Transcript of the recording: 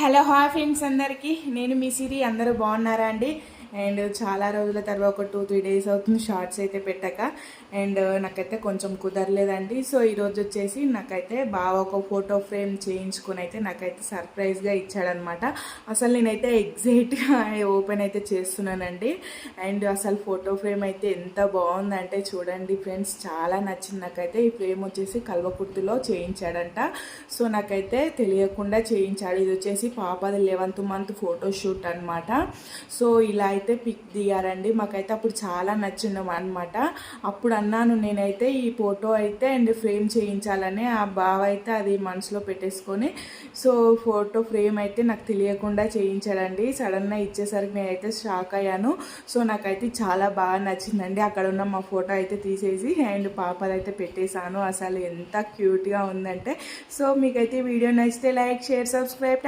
Hello hi friends అందరికీ. నేను మీ సిరి అందరూ బాగున్నారా అండి? అండ్ చాలా రోజుల తర్వాత ఒక టూ త్రీ డేస్ అవుతుంది షార్ట్స్ అయితే పెట్టాక. అండ్ నాకైతే కొంచెం కుదరలేదండి. సో ఈరోజు వచ్చేసి నాకైతే బాగా ఒక ఫోటో ఫ్రేమ్ చేయించుకుని అయితే నాకైతే సర్ప్రైజ్గా ఇచ్చాడనమాట. అసలు నేనైతే ఎగ్జైట్గా ఓపెన్ అయితే చేస్తున్నానండి. అండ్ అసలు ఫోటో ఫ్రేమ్ అయితే ఎంత బాగుందంటే చూడండి ఫ్రెండ్స్ చాలా నచ్చింది నాకైతే. ఈ ఫ్రేమ్ వచ్చేసి కల్వకుర్తిలో చేయించాడంట. సో నాకైతే తెలియకుండా చేయించాడు. ఇది వచ్చేసి పాపది లెవెంత్ మంత్ ఫోటో షూట్ అనమాట సో ఇలా అయితే పిక్ దిగారండి. మాకైతే అప్పుడు చాలా నచ్చిండం అనమాట అప్పుడు అన్నాను నేనైతే ఈ ఫోటో అయితే అండ్ ఫ్రేమ్ చేయించాలని ఆ బావ అయితే అది మనసులో పెట్టేసుకొని సో ఫోటో ఫ్రేమ్ అయితే నాకు తెలియకుండా చేయించాడండి. సడన్గా ఇచ్చేసరికి నేనైతే షాక్ అయ్యాను. సో నాకైతే చాలా బాగా నచ్చిందండి. అక్కడ ఉన్న మా ఫోటో అయితే తీసేసి అండ్ పాపదైతే పెట్టేశాను. అసలు ఎంత క్యూట్గా ఉందంటే. సో మీకైతే వీడియో నచ్చితే లైక్ షేర్ సబ్స్క్రైబ్.